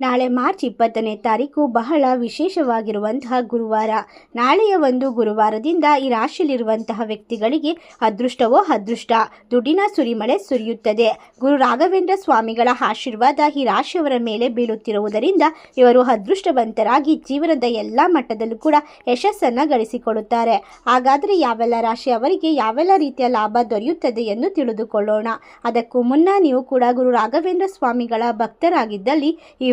ನಾಳೆ ಮಾರ್ಚ್ ಇಪ್ಪತ್ತನೇ ತಾರೀಕು ಬಹಳ ವಿಶೇಷವಾಗಿರುವಂತಹ ಗುರುವಾರ. ನಾಳೆಯ ಒಂದು ಗುರುವಾರದಿಂದ ಈ ರಾಶಿಯಲ್ಲಿರುವಂತಹ ವ್ಯಕ್ತಿಗಳಿಗೆ ಅದೃಷ್ಟವೋ ಅದೃಷ್ಟ. ದುಡ್ಡಿನ ಸುರಿಮಳೆ ಸುರಿಯುತ್ತದೆ. ಗುರು ರಾಘವೇಂದ್ರ ಸ್ವಾಮಿಗಳ ಆಶೀರ್ವಾದ ಈ ರಾಶಿಯವರ ಮೇಲೆ ಬೀಳುತ್ತಿರುವುದರಿಂದ ಇವರು ಅದೃಷ್ಟವಂತರಾಗಿ ಜೀವನದ ಎಲ್ಲ ಮಟ್ಟದಲ್ಲೂ ಕೂಡ ಯಶಸ್ಸನ್ನು ಗಳಿಸಿಕೊಳ್ಳುತ್ತಾರೆ. ಹಾಗಾದರೆ ಯಾವೆಲ್ಲ ರಾಶಿ ಅವರಿಗೆ ಯಾವೆಲ್ಲ ರೀತಿಯ ಲಾಭ ದೊರೆಯುತ್ತದೆ ಎಂದು ತಿಳಿದುಕೊಳ್ಳೋಣ. ಅದಕ್ಕೂ ಮುನ್ನ ನೀವು ಕೂಡ ಗುರು ರಾಘವೇಂದ್ರ ಸ್ವಾಮಿಗಳ ಭಕ್ತರಾಗಿದ್ದಲ್ಲಿ ಈ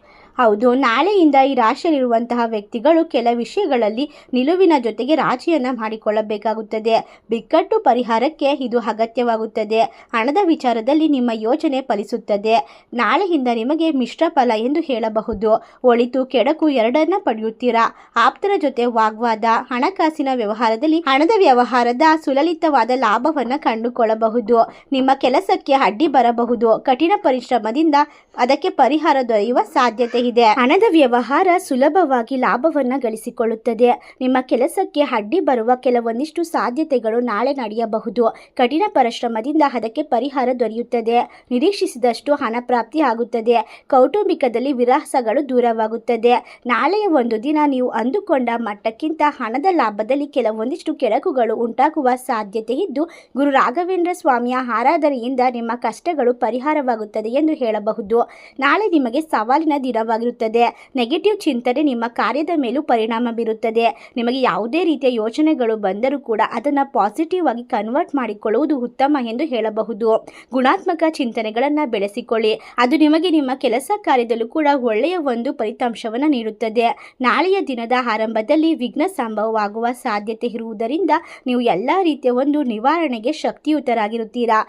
ಹೌದು, ನಾಳೆಯಿಂದ ಈ ರಾಶಿಯಲ್ಲಿರುವಂತಹ ವ್ಯಕ್ತಿಗಳು ಕೆಲ ವಿಷಯಗಳಲ್ಲಿ ನಿಲುವಿನ ಜೊತೆಗೆ ರಾಜಿಯನ್ನು ಮಾಡಿಕೊಳ್ಳಬೇಕಾಗುತ್ತದೆ. ಬಿಕ್ಕಟ್ಟು ಪರಿಹಾರಕ್ಕೆ ಇದು ಅಗತ್ಯವಾಗುತ್ತದೆ. ಹಣದ ವಿಚಾರದಲ್ಲಿ ನಿಮ್ಮ ಯೋಜನೆ ಫಲಿಸುತ್ತದೆ. ನಾಳೆಯಿಂದ ನಿಮಗೆ ಮಿಶ್ರ ಫಲ ಎಂದು ಹೇಳಬಹುದು. ಒಳಿತು, ಕೆಡಕು ಎರಡನ್ನ ಪಡೆಯುತ್ತೀರಾ? ಆಪ್ತರ ಜೊತೆ ವಾಗ್ವಾದ, ಹಣಕಾಸಿನ ವ್ಯವಹಾರದಲ್ಲಿ ಹಣದ ವ್ಯವಹಾರದ ಸುಲಲಿತವಾದ ಲಾಭವನ್ನು ಕಂಡುಕೊಳ್ಳಬಹುದು. ನಿಮ್ಮ ಕೆಲಸಕ್ಕೆ ಅಡ್ಡಿ ಬರಬಹುದು. ಕಠಿಣ ಪರಿಶ್ರಮದಿಂದ ಅದಕ್ಕೆ ಪರಿಹಾರ ದೊರೆಯುವ ಸಾಧ್ಯತೆ ಹಣದ ವ್ಯವಹಾರ ಸುಲಭವಾಗಿ ಲಾಭವನ್ನ ಗಳಿಸಿಕೊಳ್ಳುತ್ತದೆ. ನಿಮ್ಮ ಕೆಲಸಕ್ಕೆ ಅಡ್ಡಿ ಬರುವ ಕೆಲವೊಂದಿಷ್ಟು ಸಾಧ್ಯತೆಗಳು ನಾಳೆ ನಡೆಯಬಹುದು. ಕಠಿಣ ಪರಿಶ್ರಮದಿಂದ ಅದಕ್ಕೆ ಪರಿಹಾರ ದೊರೆಯುತ್ತದೆ. ನಿರೀಕ್ಷಿಸಿದಷ್ಟು ಹಣ ಪ್ರಾಪ್ತಿ ಆಗುತ್ತದೆ. ಕೌಟುಂಬಿಕದಲ್ಲಿ ವಿರಾಸಗಳು ದೂರವಾಗುತ್ತದೆ. ನಾಳೆಯ ಒಂದು ದಿನ ನೀವು ಅಂದುಕೊಂಡ ಮಟ್ಟಕ್ಕಿಂತ ಹಣದ ಲಾಭದಲ್ಲಿ ಕೆಲವೊಂದಿಷ್ಟು ಕೆಳಕುಗಳು ಉಂಟಾಗುವ ಸಾಧ್ಯತೆ ಇದ್ದು, ಗುರು ರಾಘವೇಂದ್ರ ಸ್ವಾಮಿಯ ಆರಾಧನೆಯಿಂದ ನಿಮ್ಮ ಕಷ್ಟಗಳು ಪರಿಹಾರವಾಗುತ್ತದೆ ಎಂದು ಹೇಳಬಹುದು. ನಾಳೆ ನಿಮಗೆ ಸವಾಲಿನ ದಿನವಾಗಿರುತ್ತದೆ ನೆಗೆಟಿವ್ ಚಿಂತನೆ ನಿಮ್ಮ ಕಾರ್ಯದ ಮೇಲೂ ಪರಿಣಾಮ ಬೀರುತ್ತದೆ. ನಿಮಗೆ ಯಾವುದೇ ರೀತಿಯ ಯೋಚನೆಗಳು ಬಂದರೂ ಕೂಡ ಅದನ್ನು ಪಾಸಿಟಿವ್ ಆಗಿ ಕನ್ವರ್ಟ್ ಮಾಡಿಕೊಳ್ಳುವುದು ಉತ್ತಮ ಎಂದು ಹೇಳಬಹುದು. ಗುಣಾತ್ಮಕ ಚಿಂತನೆಗಳನ್ನು ಬೆಳೆಸಿಕೊಳ್ಳಿ. ಅದು ನಿಮಗೆ ನಿಮ್ಮ ಕೆಲಸ ಕಾರ್ಯದಲ್ಲೂ ಕೂಡ ಒಳ್ಳೆಯ ಒಂದು ಫಲಿತಾಂಶವನ್ನು ನೀಡುತ್ತದೆ. ನಾಳೆಯ ದಿನದ ಆರಂಭದಲ್ಲಿ ವಿಘ್ನ ಸಂಭವವಾಗುವ ಸಾಧ್ಯತೆ ಇರುವುದರಿಂದ ನೀವು ಎಲ್ಲ ರೀತಿಯ ಒಂದು ನಿವಾರಣೆಗೆ ಶಕ್ತಿಯುತರಾಗಿರುತ್ತೀರಾ.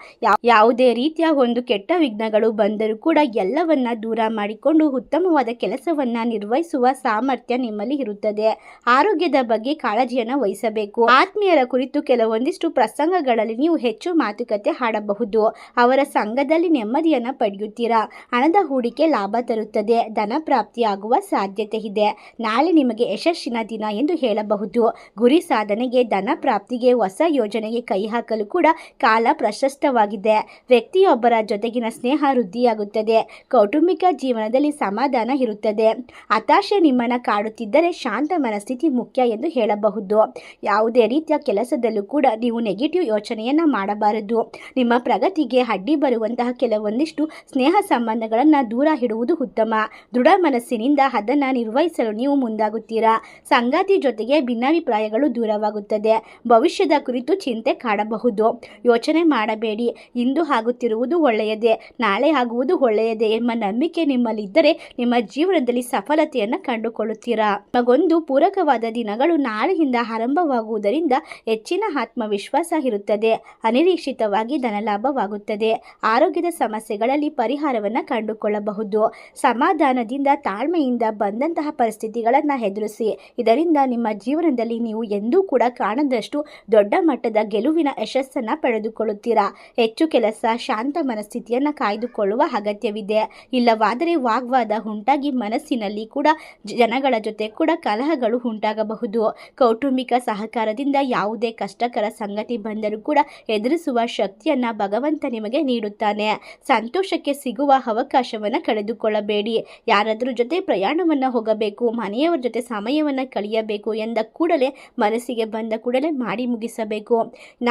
ಯಾವುದೇ ರೀತಿಯ ಒಂದು ಕೆಟ್ಟ ವಿಘ್ನಗಳು ಬಂದರೂ ಕೂಡ ಎಲ್ಲವನ್ನ ದೂರ ಮಾಡಿಕೊಂಡು ಉತ್ತಮವಾದ ಕೆಲಸವನ್ನ ನಿರ್ವಹಿಸುವ ಸಾಮರ್ಥ್ಯ ನಿಮ್ಮಲ್ಲಿ ಇರುತ್ತದೆ. ಆರೋಗ್ಯದ ಬಗ್ಗೆ ಕಾಳಜಿಯನ್ನ ವಹಿಸಬೇಕು. ಆತ್ಮೀಯರ ಕುರಿತು ಕೆಲವೊಂದಿಷ್ಟು ಪ್ರಸಂಗಗಳಲ್ಲಿ ನೀವು ಹೆಚ್ಚು ಮಾತುಕತೆ ಹಾಡಬಹುದು. ಅವರ ಸಂಘದಲ್ಲಿ ನೆಮ್ಮದಿಯನ್ನ ಪಡೆಯುತ್ತೀರಾ? ಹಣದ ಹೂಡಿಕೆ ಲಾಭ ತರುತ್ತದೆ. ಧನ ಪ್ರಾಪ್ತಿಯಾಗುವ ಸಾಧ್ಯತೆ ಇದೆ. ನಾಳೆ ನಿಮಗೆ ಯಶಸ್ಸಿನ ದಿನ ಎಂದು ಹೇಳಬಹುದು. ಗುರಿ ಸಾಧನೆಗೆ, ಧನ ಪ್ರಾಪ್ತಿಗೆ ಹೊಸ ಯೋಜನೆಗೆ ಕೈ ಹಾಕಲು ಕೂಡ ಕಾಲ ಪ್ರಶಸ್ತವಾಗಿದೆ. ವ್ಯಕ್ತಿಯೊಬ್ಬರ ಜೊತೆಗಿನ ಸ್ನೇಹ ವೃದ್ಧಿಯಾಗುತ್ತದೆ. ಕೌಟುಂಬಿಕ ಜೀವನದಲ್ಲಿ ಸಮಾಧಾನ ಇರುತ್ತದೆ. ಹತಾಶೆ ನಿಮ್ಮನ್ನು ಕಾಡುತ್ತಿದ್ದರೆ ಶಾಂತ ಮನಸ್ಥಿತಿ ಮುಖ್ಯ ಎಂದು ಹೇಳಬಹುದು. ಯಾವುದೇ ರೀತಿಯ ಕೆಲಸದಲ್ಲೂ ಕೂಡ ನೀವು ನೆಗೆಟಿವ್ ಯೋಚನೆಯನ್ನ ಮಾಡಬಾರದು. ನಿಮ್ಮ ಪ್ರಗತಿಗೆ ಅಡ್ಡಿ ಬರುವಂತಹ ಕೆಲವೊಂದಿಷ್ಟು ಸ್ನೇಹ ಸಂಬಂಧಗಳನ್ನು ದೂರ ಇಡುವುದು ಉತ್ತಮ. ದೃಢ ಮನಸ್ಸಿನಿಂದ ಅದನ್ನು ನಿರ್ವಹಿಸಲು ನೀವು ಮುಂದಾಗುತ್ತೀರಾ? ಸಂಗಾತಿ ಜೊತೆಗೆ ಭಿನ್ನಾಭಿಪ್ರಾಯಗಳು ದೂರವಾಗುತ್ತದೆ. ಭವಿಷ್ಯದ ಕುರಿತು ಚಿಂತೆ ಕಾಡಬಹುದು. ಯೋಚನೆ ಮಾಡಬೇಡಿ. ಇಂದು ಆಗುತ್ತಿರುವುದು ಒಳ್ಳೆಯದೇ, ನಾಳೆ ಆಗುವುದು ಒಳ್ಳೆಯದೇ ಎಂಬ ನಂಬಿಕೆ ನಿಮ್ಮಲ್ಲಿದ್ದರೆ ನಿಮ್ಮ ಜೀವನದಲ್ಲಿ ಸಫಲತೆಯನ್ನು ಕಂಡುಕೊಳ್ಳುತ್ತೀರಾ? ಮಗೊಂದು ಪೂರಕವಾದ ದಿನಗಳು ನಾಳೆಯಿಂದ ಆರಂಭವಾಗುವುದರಿಂದ ಹೆಚ್ಚಿನ ಆತ್ಮವಿಶ್ವಾಸ ಇರುತ್ತದೆ. ಅನಿರೀಕ್ಷಿತವಾಗಿ ಧನಲಾಭವಾಗುತ್ತದೆ. ಆರೋಗ್ಯದ ಸಮಸ್ಯೆಗಳಲ್ಲಿ ಪರಿಹಾರವನ್ನು ಕಂಡುಕೊಳ್ಳಬಹುದು. ಸಮಾಧಾನದಿಂದ ತಾಳ್ಮೆಯಿಂದ ಬಂದಂತಹ ಪರಿಸ್ಥಿತಿಗಳನ್ನು ಎದುರಿಸಿ. ಇದರಿಂದ ನಿಮ್ಮ ಜೀವನದಲ್ಲಿ ನೀವು ಎಂದೂ ಕೂಡ ಕಾಣದಷ್ಟು ದೊಡ್ಡ ಮಟ್ಟದ ಗೆಲುವಿನ ಯಶಸ್ಸನ್ನು ಪಡೆದುಕೊಳ್ಳುತ್ತೀರಾ? ಹೆಚ್ಚು ಕೆಲಸ, ಶಾಂತ ಮನಸ್ಥಿತಿಯನ್ನು ಕಾಯ್ದುಕೊಳ್ಳುವ ಅಗತ್ಯವಿದೆ. ಇಲ್ಲವಾದರೆ ವಾಗ್ವಾದ ಉಂಟಾಗಿ ಮನಸ್ಸಿನಲ್ಲಿ ಕೂಡ ಜನಗಳ ಜೊತೆ ಕೂಡ ಕಲಹಗಳು ಉಂಟಾಗಬಹುದು. ಕೌಟುಂಬಿಕ ಸಹಕಾರದಿಂದ ಯಾವುದೇ ಕಷ್ಟಕರ ಸಂಗತಿ ಬಂದರೂ ಕೂಡ ಎದುರಿಸುವ ಶಕ್ತಿಯನ್ನು ಭಗವಂತ ನಿಮಗೆ ನೀಡುತ್ತಾನೆ. ಸಂತೋಷಕ್ಕೆ ಸಿಗುವ ಅವಕಾಶವನ್ನು ಕಳೆದುಕೊಳ್ಳಬೇಡಿ. ಯಾರಾದರೂ ಜೊತೆ ಪ್ರಯಾಣವನ್ನು ಹೋಗಬೇಕು, ಮನೆಯವರ ಜೊತೆ ಸಮಯವನ್ನು ಕಳೆಯಬೇಕು ಎಂದ ಕೂಡಲೇ ಮನಸ್ಸಿಗೆ ಬಂದ ಕೂಡಲೇ ಮಾಡಿ ಮುಗಿಸಬೇಕು.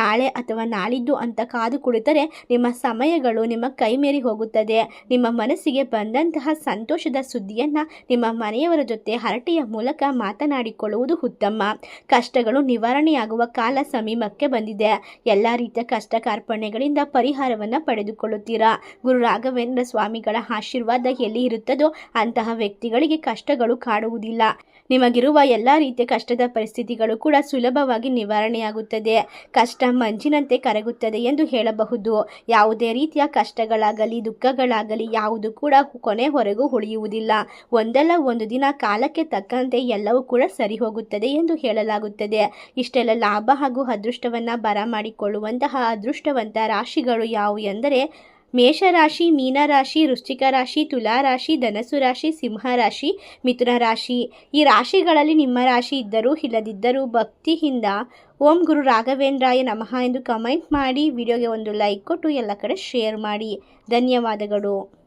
ನಾಳೆ ಅಥವಾ ನಾಳಿದ್ದು ಅಂತ ಕಾದು ಕುಳಿತರೆ ನಿಮ್ಮ ಸಮಯಗಳು ನಿಮ್ಮ ಕೈ ಮೀರಿ ಹೋಗುತ್ತದೆ. ನಿಮ್ಮ ಮನಸ್ಸಿಗೆ ಬಂದಂತಹ ಸಂತೋಷದ ಸುದ್ದಿಯನ್ನು ನಿಮ್ಮ ಮನೆಯವರ ಜೊತೆ ಹರಟೆಯ ಮೂಲಕ ಮಾತನಾಡಿಕೊಳ್ಳುವುದು ಉತ್ತಮ. ಕಷ್ಟಗಳು ನಿವಾರಣೆಯಾಗುವ ಕಾಲ ಸಮೀಪಕ್ಕೆ ಬಂದಿದೆ. ಎಲ್ಲ ರೀತಿಯ ಕಷ್ಟ ಕಾರ್ಪಣ್ಯಗಳಿಂದ ಪರಿಹಾರವನ್ನು ಪಡೆದುಕೊಳ್ಳುತ್ತೀರಾ? ಗುರು ರಾಘವೇಂದ್ರ ಸ್ವಾಮಿಗಳ ಆಶೀರ್ವಾದ ಎಲ್ಲಿ ಇರುತ್ತದೋ ಅಂತಹ ವ್ಯಕ್ತಿಗಳಿಗೆ ಕಷ್ಟಗಳು ಕಾಡುವುದಿಲ್ಲ. ನಿಮಗಿರುವ ಎಲ್ಲ ರೀತಿಯ ಕಷ್ಟದ ಪರಿಸ್ಥಿತಿಗಳು ಕೂಡ ಸುಲಭವಾಗಿ ನಿವಾರಣೆಯಾಗುತ್ತದೆ. ಕಷ್ಟ ಮಂಜಿನಂತೆ ಕರಗುತ್ತದೆ ಎಂದು ಹೇಳಬಹುದು. ಯಾವುದೇ ರೀತಿಯ ಕಷ್ಟಗಳಾಗಲಿ, ದುಃಖಗಳಾಗಲಿ, ಯಾವುದು ಕೂಡ ಕೊನೆವರೆಗೂ ಉಳಿಯುವುದಿಲ್ಲ. ಒಂದಲ್ಲ ಒಂದು ದಿನ ಕಾಲಕ್ಕೆ ತಕ್ಕಂತೆ ಎಲ್ಲವೂ ಕೂಡ ಸರಿ ಹೋಗುತ್ತದೆ ಎಂದು ಹೇಳಲಾಗುತ್ತದೆ. ಇಷ್ಟೆಲ್ಲ ಲಾಭ ಹಾಗೂ ಅದೃಷ್ಟವನ್ನು ಬರಮಾಡಿಕೊಳ್ಳುವಂತಹ ಅದೃಷ್ಟವಂತ ರಾಶಿಗಳು ಯಾವುವು ಎಂದರೆ, ಮೇಷರಾಶಿ, ಮೀನರಾಶಿ, ವೃಶ್ಚಿಕ ರಾಶಿ, ತುಲಾ ರಾಶಿ ಧನಸು ರಾಶಿ, ಸಿಂಹ ರಾಶಿ, ಮಿಥುನ ರಾಶಿ. ಈ ರಾಶಿಗಳಲ್ಲಿ ನಿಮ್ಮ ರಾಶಿ ಇದ್ದರೂ ಇಲ್ಲದಿದ್ದರೂ ಭಕ್ತಿಯಿಂದ ಓಂ ಗುರು ರಾಘವೇಂದ್ರಾಯ ನಮಃ ಎಂದು ಕಮೆಂಟ್ ಮಾಡಿ, ವಿಡಿಯೋಗೆ ಒಂದು ಲೈಕ್ ಕೊಟ್ಟು ಎಲ್ಲ ಕಡೆ ಶೇರ್ ಮಾಡಿ. ಧನ್ಯವಾದಗಳು.